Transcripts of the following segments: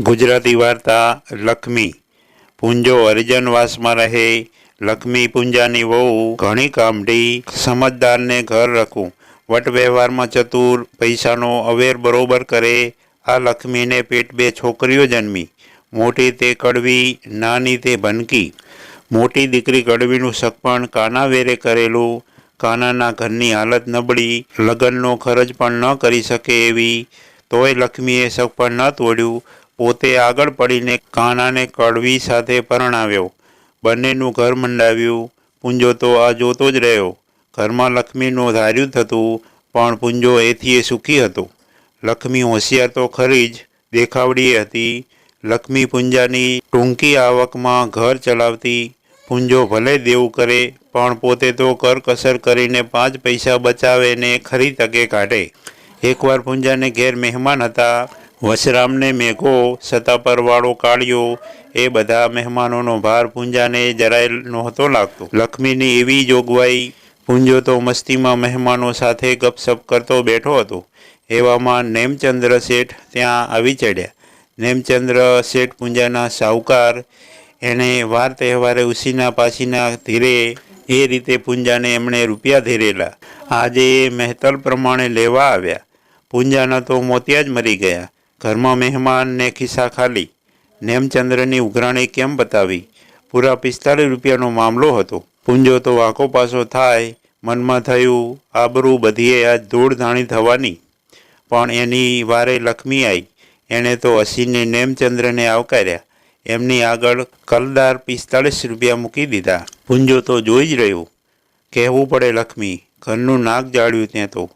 ગુજરાતી વાર્તા લક્ષ્મી. પૂંજો હરિજનવાસમાં રહે. લક્ષ્મી પૂંજાની વહુ ઘણી કામઢી સમજદારને ઘર રખું. વટ વ્યવહારમાં ચતુર પૈસાનો અવેર બરોબર કરે. આ લક્ષ્મીને પેટ બે છોકરીઓ જન્મી. મોટી તે કડવી, નાની તે ભનકી. મોટી દીકરી કડવીનું સગપણ કાના વેરે કરેલું. કાનાના ઘરની હાલત નબળી. લગ્નનો ખર્ચ પણ ન કરી શકે એવી. તોય લક્ષ્મીએ સગપણ ન તોડ્યું. પોતે આગળ પડીને કાનાને કડવી સાથે પરણાવ્યો. બંનેનું ઘર મંડાવ્યું. પૂંજો તો આ જોતો જ રહ્યો. ઘરમાં લક્ષ્મીનું ધાર્યું થતું, પણ પૂંજો એથી એ સુખી હતો. લક્ષ્મી હોશિયાર તો ખરી જ, દેખાવડી હતી. લક્ષ્મી પૂંજાની ટૂંકી આવકમાં ઘર ચલાવતી. પૂંજો ભલે દેવું કરે, પણ પોતે તો કરકસર કરીને પાંચ પૈસા બચાવે ને ખરી તકે કાઢે. એકવાર પૂંજાને ઘેર મહેમાન હતા વશરામને મેઘો સતાપરવાળો કાળિયો એ બધા મહેમાનોનો ભાર પૂંજાને જરાય નહોતો લાગતો. લક્ષ્મીની એવી જોગવાઈ પૂંજો તો મસ્તીમાં મહેમાનો સાથે ગપસપ કરતો બેઠો હતો. એવામાં નેમચંદ્ર શેઠ ત્યાં આવી ચડ્યા. નેમચંદ્ર શેઠ પૂંજાના સાહુકાર, એણે વાર તહેવારે ઉસીના પાછીના ધીરે એ રીતે પૂંજાને એમણે રૂપિયા ધીરેલા. આજે એ મહેતલ પ્રમાણે લેવા આવ્યા. પૂંજાના તો મોતિયા જ મરી ગયા. ઘરમાં મહેમાનને ખિસ્સા ખાલી. નેમચંદ્રની ઉઘરાણી કેમ બતાવી? પૂરા પિસ્તાલીસ રૂપિયાનો મામલો હતો. પૂંજો તો વાંકો પાસો થાય. મનમાં થયું, આબરૂ બધીએ આજ ધૂળધાણી થવાની. પણ એની વારે લક્ષ્મી આવી એણે તો હસીને નેમચંદ્રને આવકાર્યા. એમની આગળ કલદાર પિસ્તાળીસ રૂપિયા મૂકી દીધા. પૂંજો તો જોઈ જ રહ્યો. કહેવું પડે લક્ષ્મી, ઘરનું નાક જાળ્યું ત્યાં તો.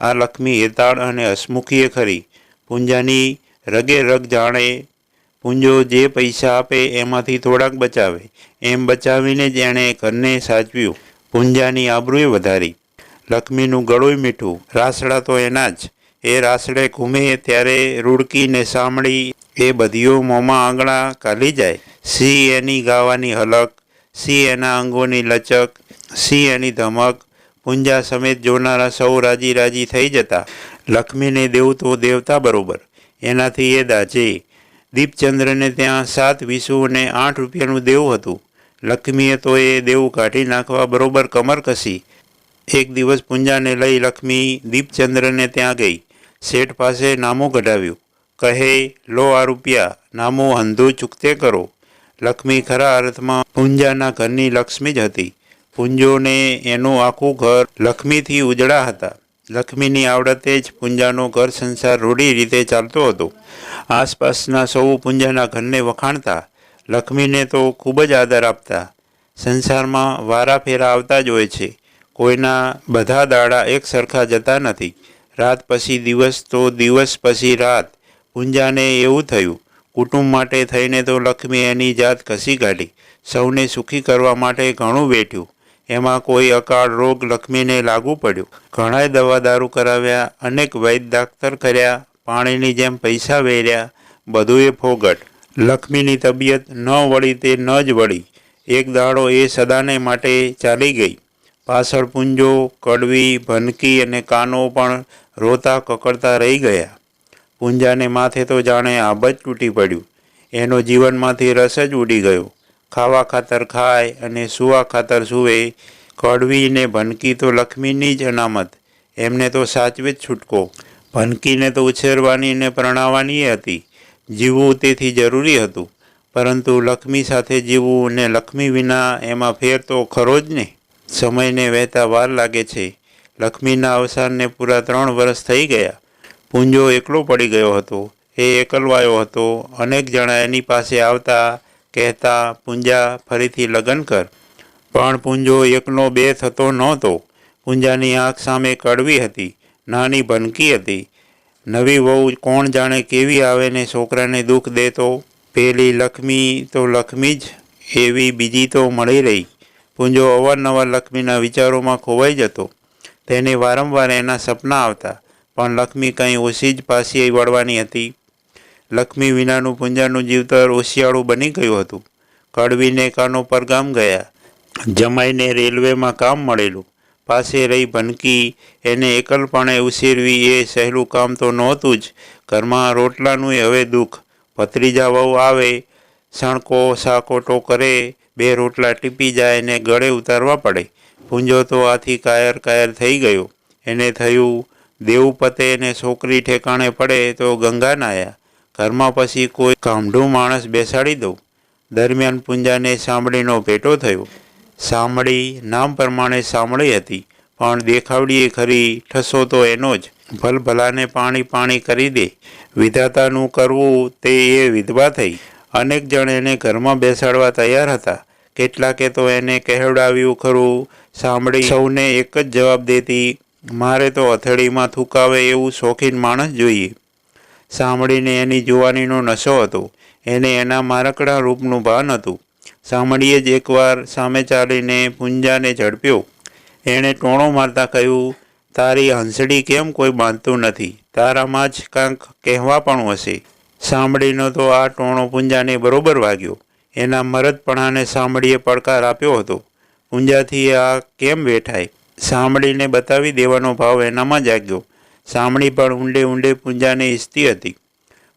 આ લક્ષ્મી હેતાળ અને હસમુખીએ ખરી. પૂંજાની રગે રગ જાણે, પૂંજો જે પૈસા આપે એમાંથી થોડાક બચાવે. એમ બચાવીને જ ઘરને સાચવ્યું. પૂંજાની આબરૂએ વધારી. લક્ષ્મીનું ગળું મીઠું. રાસડા તો એના જ. એ રાસડે ઘૂમે ત્યારે રૂડકીને સાંભળી એ બધીઓ મોંમાં આંગણા કાઢી જાય. સી એની ગાવાની હલક, સી એના અંગોની લચક, સી એની ધમક. પૂંજા સમેત જોનારા સૌ રાજી રાજી થઈ જતા. લક્ષ્મીને દેવું તો દેવતા બરોબર. એનાથી એ દાજે, દીપચંદ્રને ત્યાં સાત વીસુ અને આઠ રૂપિયાનું દેવું હતું. લક્ષ્મીએ તો એ દેવું કાઢી નાખવા બરોબર કમર કસી. એક દિવસ પૂંજાને લઈ લક્ષ્મી દીપચંદ્રને ત્યાં ગઈ. શેઠ પાસે નામું કઢાવ્યું. કહે, લો આ રૂપિયા, નામું અંધું ચૂકતે કરો. લક્ષ્મી ખરા અર્થમાં પૂંજાના ઘરની લક્ષ્મી જ હતી. પૂંજોને એનું આખું ઘર લક્ષ્મીથી ઉજળા હતા. લક્ષ્મીની આવડતે જ પૂંજાનો ઘર સંસાર રૂઢી રીતે ચાલતો હતો. આસપાસના સૌ પૂંજાના ઘરને વખાણતા લક્ષ્મીને તો ખૂબ જ આદર આપતા. સંસારમાં વારાફેરા આવતા જ હોય છે. કોઈના બધા દાડા એક સરખા જતા નથી. રાત પછી દિવસ તો દિવસ પછી રાત. પૂંજાને એવું થયું, કુટુંબ માટે થઈને તો લક્ષ્મી એની જાત ઘસી કાઢી. સૌને સુખી કરવા માટે ઘણું વેઠ્યું. એમાં કોઈ અકાળ રોગ લક્ષ્મીને લાગુ પડ્યો. ઘણાય દવા દારૂ કરાવ્યા, અનેક વૈદ દાખતર કર્યા, પાણીની જેમ પૈસા વેર્યા બધું ફોગટ. લક્ષ્મીની તબિયત ન વળી તે ન જ વળી. એક દાડો એ સદાને માટે ચાલી ગઈ. પાછળ પૂંજો, કડવી, ભનકી અને કાનો પણ રોતા કકડતા રહી ગયા. પૂંજાને માથે તો જાણે આબ જ તૂટી પડ્યું. એનો જીવનમાંથી રસ જ ઉડી ગયો. ખાવા ખાતર ખાય અને સુવા ખાતર સૂવે, કડવીને ભનકી તો લક્ષ્મીની જ અનામત. એમને તો સાચવે જ છૂટકો. ભનકીને તો ઉછેરવાની ને પ્રણાવવાની હતી. જીવવું તેથી જરૂરી હતું. પરંતુ લક્ષ્મી સાથે જીવવું ને લક્ષ્મી વિના એમાં ફેર તો ખરો જ ને? સમયને વહેતા વાર લાગે છે. લક્ષ્મીના અવસાનને પૂરા ત્રણ વર્ષ થઈ ગયા. પૂંજો એકલો પડી ગયો હતો. એ એકલવાયો હતો. અનેક જણા એની પાસે આવતા કહેતા પૂંજા ફરીથી લગ્ન કર. પણ પૂંજો એકનો બે થતો નહોતો. પૂંજાની આંખ સામે કડવી હતી. નાની ભનકી હતી. નવી વહુ કોણ જાણે કેવી આવે ને છોકરાને દુઃખ દેતો. પેલી લક્ષ્મી તો લક્ષ્મી જ, એવી બીજી તો મળી રહી. પૂંજો અવારનવાર લક્ષ્મીના વિચારોમાં ખોવાઈ જતો. તેને વારંવાર એના સપના આવતા. પણ લક્ષ્મી કંઈ ઓછી જ પાછી વળવાની હતી. લક્ષ્મી વિનાનું પૂંજાનું જીવતર ઓશિયાળું બની ગયું હતું. કડવીને કાનો પર ગામ ગયા. જમાઈને રેલવેમાં કામ મળેલું. પાસે રહી ભનકી એને એકલપણે ઉછેરવી એ સહેલું કામ તો નહોતું જ. ઘરમાં રોટલાનું હવે દુઃખ. ભત્રીજા વહુ આવે, સણકો સાકોટો કરે, બે રોટલા ટીપી જાય ને ગળે ઉતારવા પડે. પૂંજો તો આથી કાયર કાયર થઈ ગયો. એને થયું દેવું પતે ને છોકરી ઠેકાણે પડે તો ગંગા નાયા. ઘરમાં પછી કોઈ કામઢું માણસ બેસાડી દઉં. દરમિયાન પૂંજાને સાંભળીનો ભેટો થયો. સાંભળી નામ પ્રમાણે સાંભળી હતી, પણ દેખાવડીએ ખરી ઠસો તો એનો જ. ભલભલાને પાણી પાણી કરી દે. વિધાતાનું કરવું તે એ વિધવા થઈ. અનેક જણ એને ઘરમાં બેસાડવા તૈયાર હતા. કેટલાકે તો એને કહેવડાવ્યું ખરું, સાંભળી, સૌને એક જ જવાબ દેતી. મારે તો હથેળીમાં થૂકાવે એવું શોખીન માણસ જોઈએ. સાંભળીને એની જુવાનીનો નશો હતો. એને એના મારકડા રૂપનું ભાન હતું. સાંભળીએ જ એકવાર સામે ચાલીને પૂંજાને ઝડપ્યો. એણે ટોણો મારતા કહ્યું, તારી હંસડી કેમ કોઈ બાંધતું નથી? તારામાં જ કાંક કહેવા પણ હશે. સાંભળીનો તો આ ટોણો પૂંજાને બરોબર વાગ્યો. એના મરદપણાને સાંભળીએ પડકાર આપ્યો હતો. પૂંજાથી આ કેમ બેઠાય સાંભળીને બતાવી દેવાનો ભાવ એનામાં જાગ્યો. સાંભળી પણ ઊંડે ઊંડે પૂંજાને ઈચ્છતી હતી.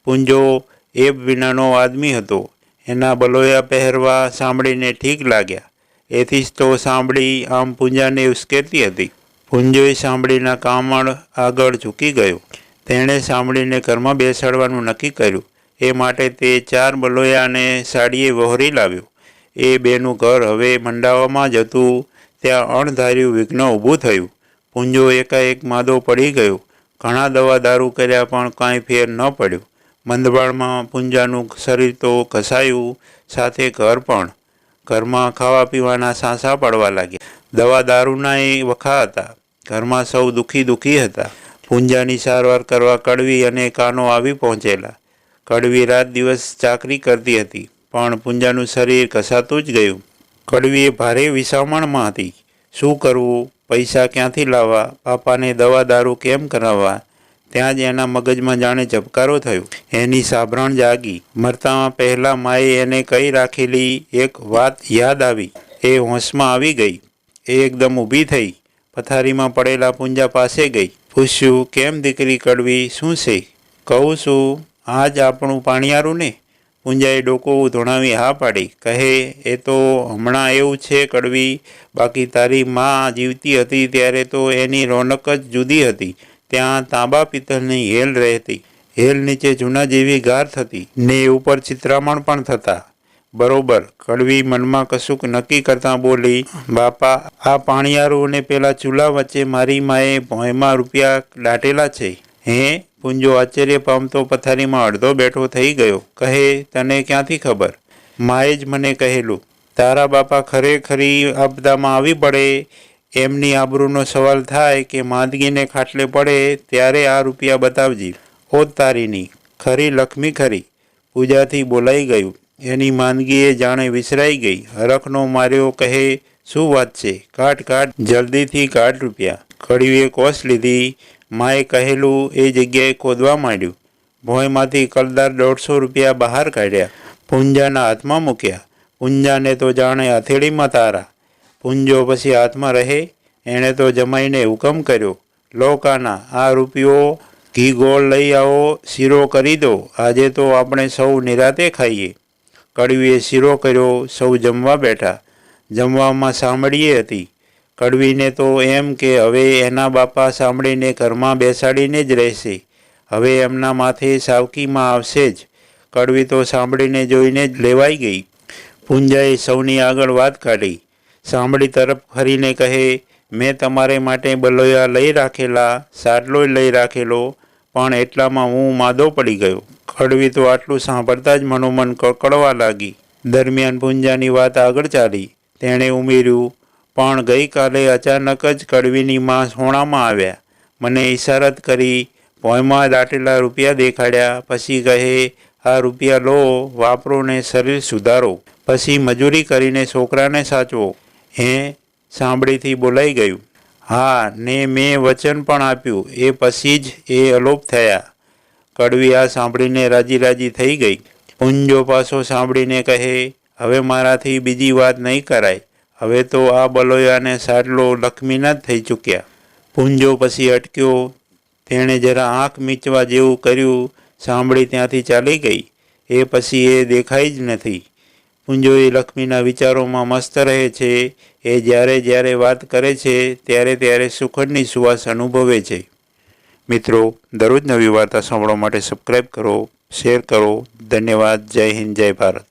પૂંજો એબ વિનાનો આદમી હતો. એના બલોયા પહેરવા સાંભળીને ઠીક લાગ્યા. એથી જ તો સાંભળી આમ પૂંજાને ઉશ્કેરતી હતી. પૂંજોએ સાંભળીના કામણ આગળ ઝૂકી ગયો. તેણે સાંભળીને ઘરમાં બેસાડવાનું નક્કી કર્યું. એ માટે તે ચાર બલોયાને સાડીએ વહોરી લાવ્યો. એ બેનું ઘર હવે મંડાવામાં જતું ત્યાં અણધાર્યું વિઘ્ન ઊભું થયું. પૂંજો એકાએક માદો પડી ગયો. ઘણા દવા દારૂ કર્યા પણ કાંઈ ફેર ન પડ્યો. મંદબાળમાં પૂંજાનું શરીર તો ઘસાયું, સાથે ઘર પણ. ઘરમાં ખાવા પીવાના સાંસા પડવા લાગ્યા. દવા દારૂના એ વખા હતા. ઘરમાં સૌ દુઃખી દુઃખી હતા. પૂંજાની સારવાર કરવા કડવી અને કાનો આવી પહોંચેલા. કડવી રાત દિવસ ચાકરી કરતી હતી, પણ પૂંજાનું શરીર ઘસાતું જ ગયું. કડવીએ ભારે વિસામણમાં હતી. શું કરવું? પૈસા ક્યાંથી લાવવા? પાપાને દવા દારૂ કેમ કરાવવા? ત્યાં જ એના મગજમાં જાણે ઝબકારો થયો. એની સાંભળણ જાગી. મરતામાં પહેલાં માએ એને કહી રાખેલી એક વાત યાદ આવી. એ હોંશમાં આવી ગઈ. એ એકદમ ઊભી થઈ. પથારીમાં પડેલા પૂંજા પાસે ગઈ. પૂછ્યું, કેમ દીકરી કડવી? શું છે? કહું છું આજ આપણું પાણીયારું ને પૂંજાએ ડોકો ધોણાવી હા પાડી. કહે, એ તો હમણાં એવું છે કડવી. બાકી તારી માં જીવતી હતી ત્યારે તો એની રોનક જ જુદી હતી. ત્યાં તાંબા પિત્તળની હેલ રહેતી. હેલ નીચે જૂના જેવી ગાર થતી. ને ઉપર ચિત્રામણ પણ થતા. બરોબર, કડવી મનમાં કશુંક નક્કી કરતાં બોલી, બાપા, આ પાણીયારું અને પેલા ચૂલા વચ્ચે મારી માએ ભોંયમાં રૂપિયા દાટેલા છે. હે? પૂંજો આશ્ચર્ય પામતો પથારીમાં અડધો બેઠો થઈ ગયો. કહે, તને ક્યાંથી ખબર? માએ જ મને કહેલું, તારા બાપા ખરેખરી આપદામાં આવી પડે. એમની આબરૂનો સવાલ થાય કે માંદગીને ખાટલે પડે ત્યારે આ રૂપિયા બતાવજી. ઓ તારીની, ખરી લક્ષ્મી ખરી. પૂજાથી બોલાઈ ગયું. એની માંદગીએ જાણે વિસરાઈ ગઈ. હરખનો માર્યો કહે, શું વાત છે? કાટ કાટ જલ્દીથી કાઢ રૂપિયા. કડીએ કોસ લીધી. માએ કહેલું, એ જગ્યાએ ખોદવા માંડ્યું. ભોંયમાંથી કલદાર દોઢસો રૂપિયા બહાર કાઢ્યા. પૂંજાના હાથમાં મૂક્યા. પૂંજાને તો જાણે હથેળીમાં તારા. પૂંજો પછી હાથમાં રહે, એણે તો જમાઈને હુકમ કર્યો. લોકાના આ રૂપિયો ઘી ગોળ લઈ આવો, શીરો કરી દો. આજે તો આપણે સૌ નિરાતે ખાઈએ. કડવીએ શીરો કર્યો, સૌ જમવા બેઠા. જમવામાં સાંભળીએ હતી. કડવીને તો એમ કે હવે એના બાપા સાંભળીને ઘરમાં બેસાડીને જ રહેશે. હવે એમના માથે સાવકીમાં આવશે જ. કડવી તો સાંભળીને જોઈને જ લેવાઈ ગઈ. પૂંજાએ સૌની આગળ વાત કાઢી. સાંભળી તરફ ફરીને કહે, મેં તમારે માટે બલોયા લઈ રાખેલા સાટલોય લઈ રાખેલો, પણ એટલામાં હું માદો પડી ગયો. કડવી તો આટલું સાંભળતા જ મનોમન કકડવા લાગી. દરમિયાન પૂંજાની વાત આગળ ચાલી. તેણે ઉમેર્યું પણ ગઈકાલે અચાનક જ કડવીની માં સોણામાં આવ્યા. મને ઇશારત કરી ભોંયમાં દાટેલા રૂપિયા દેખાડ્યા. પછી કહે, આ રૂપિયા લો, વાપરો ને શરીર સુધારો. પછી મજૂરી કરીને છોકરાને સાચવો. હે, સાંભળીથી બોલાઈ ગયું. હા, ને મેં વચન પણ આપ્યું. એ પછી જ એ અલોપ થયા. કડવી આ સાંભળીને રાજી રાજી થઈ ગઈ. પૂંજો પાછો સાંભળીને કહે, હવે મારાથી બીજી વાત નહીં કરાય. હવે તો આ બલોયાને સાટલો લક્ષ્મીના જ થઈ ચૂક્યા. પૂંજો પછી અટક્યો. તેણે જરા આંખ મીચવા જેવું કર્યું. સાંભળી ત્યાંથી ચાલી ગઈ. એ પછી એ દેખાય જ નથી. પુંજો એ લક્ષ્મીના વિચારોમાં મસ્ત રહે છે. એ જ્યારે જ્યારે વાત કરે છે, ત્યારે ત્યારે સુખડની સુવાસ અનુભવે છે. મિત્રો, દરરોજ નવી વાર્તા સાંભળવા માટે સબસ્ક્રાઈબ કરો શેર કરો. ધન્યવાદ. જય હિન્દ, જય ભારત.